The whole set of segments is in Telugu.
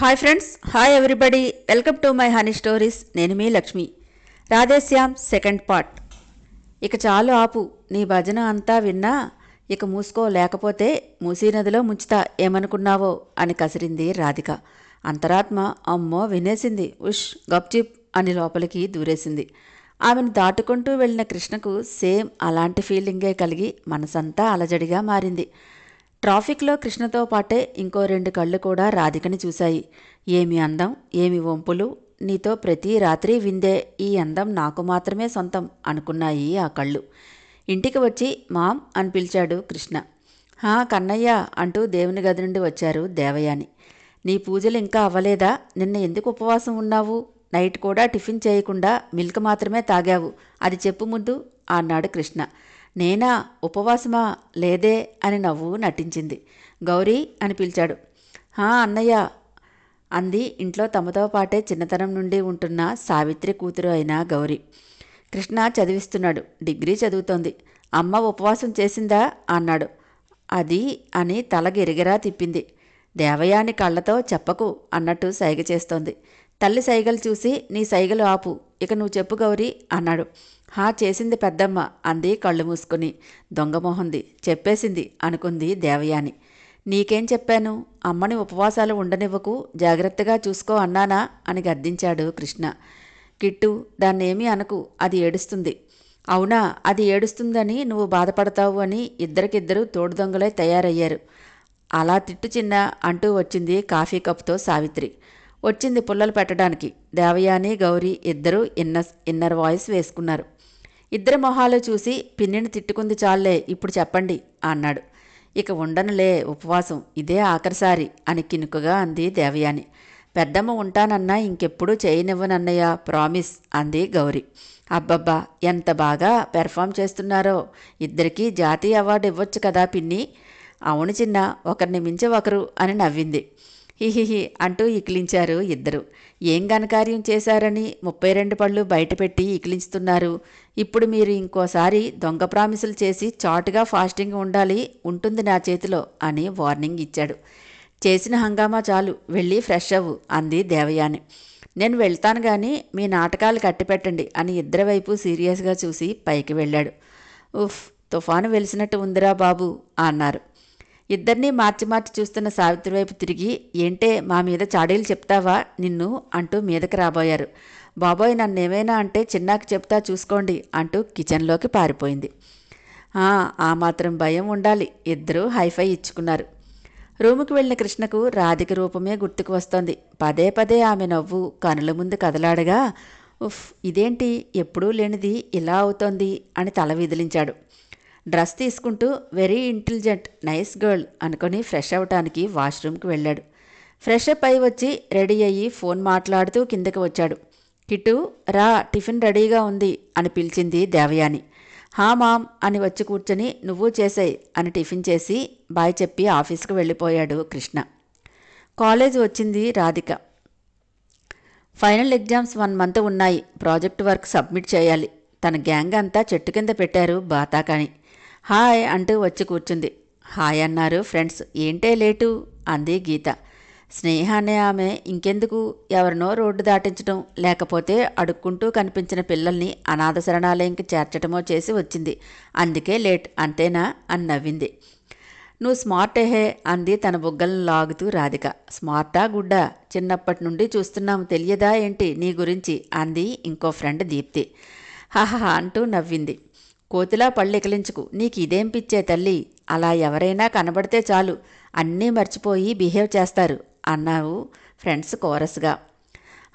Hi friends hi everybody welcome to my honey stories నేను మీ లక్ష్మి. రాధేశ్యామ్ సెకండ్ పార్ట్ ఇక చాలు ఆపు. నీ భజన అంతా విన్నా ఇక మూసుకో లేకపోతే మూసీ నదిలో ముంచుతా ఏమనుకున్నావో అని కసిరింది రాధిక. అంతరాత్మ అమ్మో వినేసింది. ఉష్ గప్చిప్ అని లోపలికి దూరేసింది. ఆమెను దాటుకుంటూ వెళ్ళిన కృష్ణకు సేమ్ అలాంటి ఫీలింగే కలిగి మనసంతా అలజడిగా మారింది. ట్రాఫిక్లో కృష్ణతో పాటే ఇంకో రెండు కళ్ళు కూడా రాధికని చూశాయి. ఏమి అందం ఏమి వంపులు నీతో ప్రతి రాత్రి విందే ఈ అందం నాకు మాత్రమే సొంతం అనుకున్నాయి ఆ కళ్ళు. ఇంటికి వచ్చి మామ్ అని పిలిచాడు కృష్ణ. హా కన్నయ్య అంటూ దేవుని గది నుండి వచ్చారు దేవయాని. నీ పూజలు ఇంకా అవ్వలేదా? నిన్న ఎందుకు ఉపవాసం ఉన్నావు? నైట్ కూడా టిఫిన్ చేయకుండా మిల్క్ మాత్రమే తాగావు. అది చెప్పు ముందు అన్నాడు కృష్ణ. నేనా ఉపవాసమా లేదే అని నవ్వు నటించింది. గౌరీ అని పిలిచాడు. హా అన్నయ్య అంది. ఇంట్లో తమతో పాటే చిన్నతనం నుండి ఉంటున్న సావిత్రి కూతురు అయిన గౌరీ. కృష్ణ చదివిస్తున్నాడు. డిగ్రీ చదువుతోంది. అమ్మ ఉపవాసం చేసిందా? అన్నాడు. అది అని తల గిరిగిరా తిప్పింది. దేవయాని కళ్ళతో చెప్పకు అన్నట్టు సైగ చేస్తోంది. తల్లి సైగలు చూసి నీ సైగలు ఆపు. ఇక నువ్వు చెప్పు గౌరీ అన్నాడు. హా చేసింది పెద్దమ్మ అంది కళ్ళు మూసుకుని. దొంగమోహంది చెప్పేసింది అనుకుంది దేవయాని. నీకేం చెప్పాను? అమ్మని ఉపవాసాలు ఉండనివ్వకు జాగ్రత్తగా చూసుకో అన్నానా అని గద్దించాడు కృష్ణ. కిట్టు దాన్నేమీ అనకు అది ఏడుస్తుంది. అవునా అది ఏడుస్తుందని నువ్వు బాధపడతావు అని ఇద్దరికిద్దరూ తోడు దొంగలై తయారయ్యారు. అలా తిట్టు చిన్న అంటూ వచ్చింది కాఫీ కప్తో సావిత్రి. వచ్చింది పుల్లలు పెట్టడానికి. దేవయాని గౌరీ ఇద్దరూ ఇన్నర్ ఇన్నర్ వాయిస్ వేసుకున్నారు. ఇద్దరి మొహాలు చూసి పిన్నిని తిట్టుకుంది చాలే ఇప్పుడు చెప్పండి అన్నాడు. ఇక ఉండనులే ఉపవాసం ఇదే ఆఖరిసారి అని కినుకుగా అంది దేవయాని. పెద్దమ్మ ఉంటానన్నా ఇంకెప్పుడు చేయనివ్వనన్నయ్య ప్రామిస్ అంది గౌరీ. అబ్బబ్బా ఎంత బాగా పెర్ఫామ్ చేస్తున్నారో ఇద్దరికీ జాతీయ అవార్డు ఇవ్వచ్చు కదా పిన్ని? అవును చిన్న ఒకరిని మించి ఒకరు అని నవ్వింది. హిహిహి అంటూ ఇకిలించారు ఇద్దరు. ఏం ఘనకార్యం చేశారని ముప్పై రెండు పళ్ళు బయటపెట్టి ఇకిలించుతున్నారు. ఇప్పుడు మీరు ఇంకోసారి దొంగ ప్రామిసులు చేసి చాటుగా ఫాస్టింగ్ ఉండాలి ఉంటుంది నా చేతిలో అని వార్నింగ్ ఇచ్చాడు. చేసిన హంగామా చాలు వెళ్ళి ఫ్రెష్ అవ్వు అంది దేవయాని. నేను వెళ్తాను గాని మీ నాటకాలు కట్టిపెట్టండి అని ఇద్దరి వైపు సీరియస్గా చూసి పైకి వెళ్ళాడు. ఉఫ్ తుఫాను వెలిసినట్టు ఉందిరా బాబు అన్నారు. ఇద్దరినీ మార్చి మార్చి చూస్తున్న సావిత్రి వైపు తిరిగి ఏంటే మా మీద చాడీలు చెప్తావా? నిన్ను అంటూ మీదకి రాబోయారు. బాబోయ్ నన్నేమైనా అంటే చిన్నాకి చెప్తా చూసుకోండి అంటూ కిచెన్లోకి పారిపోయింది. "ఆ, మాత్రం భయం ఉండాలి ఇద్దరూ హైఫై ఇచ్చుకున్నారు. రూముకి వెళ్ళిన కృష్ణకు రాధిక రూపమే గుర్తుకు వస్తోంది. పదే పదే ఆమె నవ్వు కనుల ముందు కదలాడగా ఉఫ్ ఇదేంటి? ఎప్పుడూ లేనిది ఇలా అవుతోంది అని తల విదిలించాడు. డ్రెస్ తీసుకుంటూ వెరీ ఇంటెలిజెంట్ నైస్ గర్ల్ అనుకొని ఫ్రెష్ అవటానికి వాష్రూమ్కి వెళ్ళాడు. ఫ్రెష్ అప్ అయి వచ్చి రెడీ అయ్యి ఫోన్ మాట్లాడుతూ కిందకి వచ్చాడు. కిట్టు రా టిఫిన్ రెడీగా ఉంది అని పిలిచింది దేవయాని. హా మామ్ అని వచ్చి కూర్చొని నువ్వు చేసాయి అని టిఫిన్ చేసి బాయ్ చెప్పి ఆఫీస్కి వెళ్ళిపోయాడు కృష్ణ. కాలేజ్ వచ్చింది Radhika. Final exams one month ఉన్నాయి. ప్రాజెక్ట్ వర్క్ సబ్మిట్ చేయాలి. తన గ్యాంగ్ అంతా చెట్టు కింద పెట్టారు బాతాకాని హాయ్ అంటూ వచ్చి కూర్చుంది. హాయ్ అన్నారు ఫ్రెండ్స్. ఏంటే లేటు? అంది గీత. స్నేహాన్ని ఆమె ఇంకెందుకు? ఎవరినో రోడ్డు దాటించడం లేకపోతే అడుక్కుంటూ కనిపించిన పిల్లల్ని అనాథ శరణాలయంకి చేర్చటమో చేసి వచ్చింది. అందుకే లేట్ అంతేనా? అని నవ్వింది. నువ్వు స్మార్ట్ హే అంది తన బుగ్గలను లాగుతూ రాధిక. స్మార్టా గుడ్డా? చిన్నప్పటి నుండి చూస్తున్నాము తెలియదా ఏంటి నీ గురించి? అంది ఇంకో ఫ్రెండ్ దీప్తి. హహహ అంటూ నవ్వింది. కోతిలా పళ్ళెకిలించుకు నీకు ఇదేం పిచ్చే తల్లి? అలా ఎవరైనా కనబడితే చాలు. అన్నీ మర్చిపోయి బిహేవ్ చేస్తారు అన్నావు ఫ్రెండ్స్ కోరస్గా.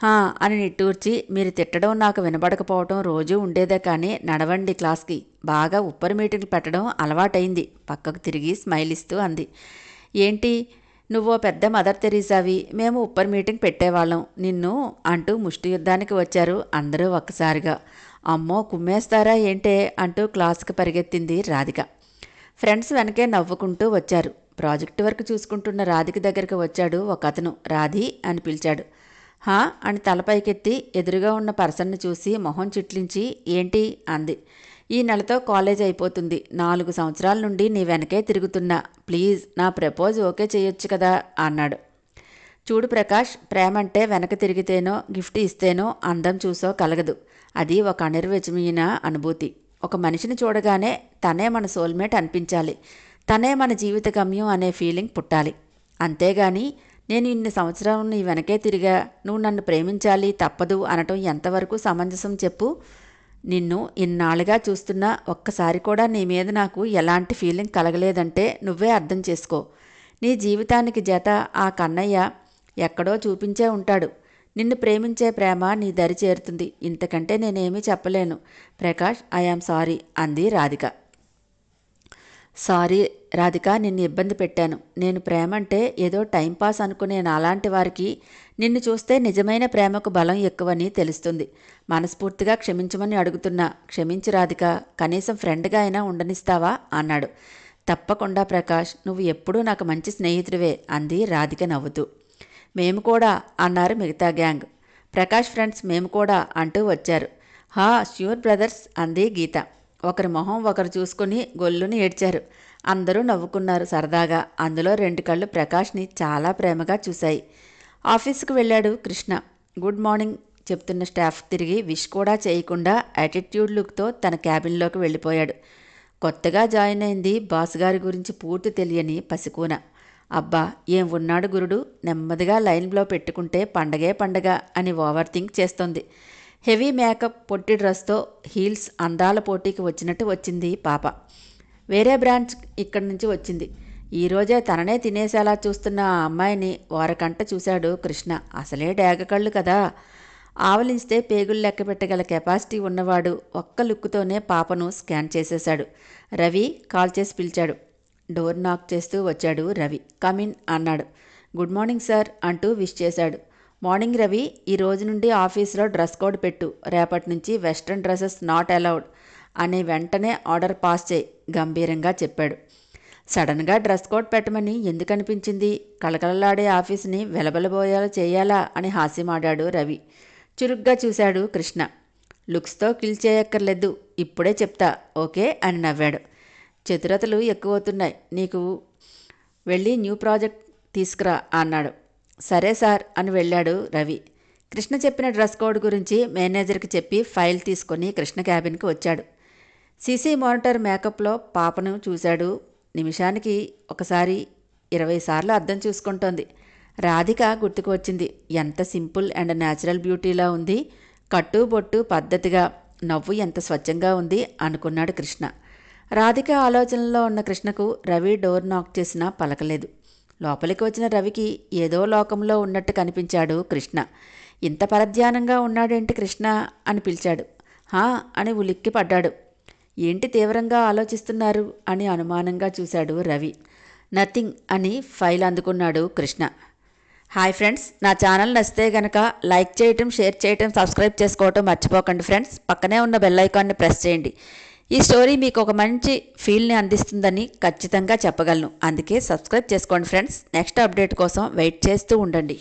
"హా" అని నిట్టూర్చి మీరు తిట్టడం నాకు వినబడకపోవటం రోజూ ఉండేదే కానీ నడవండి క్లాస్కి. బాగా ఉప్పరి మీటింగ్ పెట్టడం అలవాటైంది పక్కకు తిరిగి స్మైల్ ఇస్తూ అంది. ఏంటి? నువ్వో పెద్ద మదర్ తెరీసావి. మేము ఉప్పర్ మీటింగ్ పెట్టేవాళ్ళం. నిన్ను అంటూ ముష్టి యుద్ధానికి వచ్చారు అందరూ ఒక్కసారిగా. అమ్మో కుమ్మేస్తారా ఏంటే అంటూ క్లాస్కి పరిగెత్తింది రాధిక. ఫ్రెండ్స్ వెనకే నవ్వుకుంటూ వచ్చారు. ప్రాజెక్ట్ వర్క్ చూసుకుంటున్న రాధిక దగ్గరికి వచ్చాడు ఒక అతను. రాధి అని పిలిచాడు. హా? అని తలపైకెత్తి ఎదురుగా ఉన్న పర్సన్ను చూసి మొహం చిట్లించి ఏంటి? అంది. ఈ నెలతో కాలేజ్ అయిపోతుంది. నాలుగు సంవత్సరాల నుండి నీ వెనకే తిరుగుతున్నా. ప్లీజ్ నా ప్రపోజ్ ఓకే చేయొచ్చు కదా? అన్నాడు. చూడు ప్రకాష్ ప్రేమ అంటే వెనక తిరిగితేనో గిఫ్ట్ ఇస్తేనో అందం చూసో కలగదు. అది ఒక అనిర్వచనీయ అనుభూతి. ఒక మనిషిని చూడగానే తనే మన సోల్మేట్ అనిపించాలి. తనే మన జీవిత గమ్యం అనే ఫీలింగ్ పుట్టాలి. అంతేగాని నేను ఇన్ని సంవత్సరాలు నీ వెనకే తిరిగా నువ్వు నన్ను ప్రేమించాలి తప్పదు అనటం ఎంతవరకు సమంజసం చెప్పు? నిన్ను ఇన్నాళ్ళుగా చూస్తున్నా ఒక్కసారి కూడా నీ మీద నాకు ఎలాంటి ఫీలింగ్ కలగలేదంటే నువ్వే అర్థం చేసుకో. నీ జీవితానికి జత ఆ కన్నయ్య ఎక్కడో చూపించే ఉంటాడు. నిన్ను ప్రేమించే ప్రేమ నీ దరి చేరుతుంది. ఇంతకంటే నేనేమీ చెప్పలేను. ప్రకాష్ ఐఆమ్ సారీ అంది రాధిక. సారీ రాధిక నిన్ను ఇబ్బంది పెట్టాను. నేను ప్రేమ అంటే ఏదో టైంపాస్ అనుకునే నాలాంటి వారికి నిన్ను చూస్తే నిజమైన ప్రేమకు బలం ఎక్కువని తెలుస్తుంది. మనస్ఫూర్తిగా క్షమించమని అడుగుతున్నా. క్షమించు రాధిక కనీసం ఫ్రెండ్గా అయినా ఉండనిస్తావా? అన్నాడు. తప్పకుండా ప్రకాష్ నువ్వు ఎప్పుడూ నాకు మంచి స్నేహితుడివే అంది రాధిక నవ్వుతూ. మేము కూడా అన్నారు మిగతా గ్యాంగ్. ప్రకాష్ ఫ్రెండ్స్ మేము కూడా అంటూ వచ్చారు. హా ష్యూర్ బ్రదర్స్ అంది గీత. ఒకరి మొహం ఒకరు చూసుకుని గొల్లుని ఏడ్చారు. అందరూ నవ్వుకున్నారు సరదాగా. అందులో రెండు కళ్ళు ప్రకాష్ని చాలా ప్రేమగా చూశాయి. ఆఫీస్కి వెళ్ళాడు కృష్ణ. గుడ్ మార్నింగ్ చెప్తున్న స్టాఫ్ తిరిగి విష్ కూడా చేయకుండా యాటిట్యూడ్ లుక్తో తన క్యాబిన్లోకి వెళ్ళిపోయాడు. కొత్తగా జాయిన్ అయింది బాస్ గారి గురించి పూర్తి తెలియని పసికూన. అబ్బా ఏం ఉన్నాడు గురుడు? నెమ్మదిగా లైన్లో పెట్టుకుంటే పండగే పండగ అని ఓవర్ థింక్ చేస్తోంది. హెవీ మేకప్ పొట్టి డ్రెస్తో హీల్స్ అందాల పోటీకి వచ్చినట్టు వచ్చింది పాప. వేరే బ్రాంచ్ ఇక్కడి నుంచి వచ్చింది. ఈరోజే తననే తినేసేలా చూస్తున్న ఆ అమ్మాయిని వారకంట చూశాడు కృష్ణ. అసలే డేగకళ్ళు కదా. ఆవలిస్తే పేగులు లెక్క పెట్టగల కెపాసిటీ ఉన్నవాడు ఒక్క లుక్కుతోనే పాపను స్కాన్ చేసేశాడు. రవి కాల్ చేసి పిలిచాడు. డోర్ నాక్ చేస్తూ వచ్చాడు రవి. కమిన్ అన్నాడు. గుడ్ మార్నింగ్ సార్ అంటూ విష్ చేశాడు. మార్నింగ్ రవి ఈ రోజు నుండి ఆఫీస్లో డ్రెస్ కోడ్ పెట్టు. రేపటి నుంచి వెస్ట్రన్ డ్రెస్సెస్ నాట్ అలౌడ్ అని వెంటనే ఆర్డర్ పాస్ చేయి గంభీరంగా చెప్పాడు. సడన్గా డ్రెస్ కోడ్ పెట్టమని ఎందుకు అనిపించింది కళకళలాడే ఆఫీస్ని వెలబెలబోయేలా చేయాలా? అని హాస్యమాడాడు రవి. చురుగ్గా చూశాడు కృష్ణ. లుక్స్తో కిల్ చేయక్కర్లేదు. ఇప్పుడే చెప్తా. ఓకే? అని నవ్వాడు. చతురతలు ఎక్కువవుతున్నాయి. నీకు వెళ్ళి న్యూ ప్రాజెక్ట్ తీసుకురా అన్నాడు. సరే సార్ అని వెళ్ళాడు రవి. కృష్ణ చెప్పిన డ్రెస్ కోడ్ గురించి మేనేజర్కి చెప్పి ఫైల్ తీసుకొని కృష్ణ క్యాబిన్కి వచ్చాడు. సీసీ మానిటర్ మేకప్లో పాపను చూశాడు. నిమిషానికి ఒకసారి ఇరవై సార్లు అర్థం చూసుకుంటోంది. రాధిక గుర్తుకు వచ్చింది. ఎంత సింపుల్ అండ్ న్యాచురల్ బ్యూటీలా ఉంది. కట్టు బొట్టు పద్ధతిగా నవ్వు ఎంత స్వచ్ఛంగా ఉంది అనుకున్నాడు కృష్ణ. రాధిక ఆలోచనలో ఉన్న కృష్ణకు రవి డోర్ నాక్ చేసినా పలకలేదు. లోపలికి వచ్చిన రవికి ఏదో లోకంలో ఉన్నట్టు కనిపించాడు కృష్ణ. ఇంత పరధ్యానంగా ఉన్నాడేంటి కృష్ణ అని పిలిచాడు. హా అని ఉలిక్కి పడ్డాడు. ఏంటి తీవ్రంగా ఆలోచిస్తున్నారు అని అనుమానంగా చూశాడు రవి. నథింగ్ అని ఫైల్ అందుకున్నాడు కృష్ణ. హాయ్ ఫ్రెండ్స్ నా ఛానల్ నచ్చితే గనక లైక్ చేయటం షేర్ చేయటం సబ్స్క్రైబ్ చేసుకోవటం మర్చిపోకండి ఫ్రెండ్స్. పక్కనే ఉన్న బెల్ ఐకాన్ని ప్రెస్ చేయండి. ఈ స్టోరీ మీకు ఒక మంచి ఫీల్ని అందిస్తుందని ఖచ్చితంగా చెప్పగలను. అందుకే సబ్స్క్రైబ్ చేసుకోండి ఫ్రెండ్స్. నెక్స్ట్ అప్డేట్ కోసం వెయిట్ చేస్తూ ఉండండి.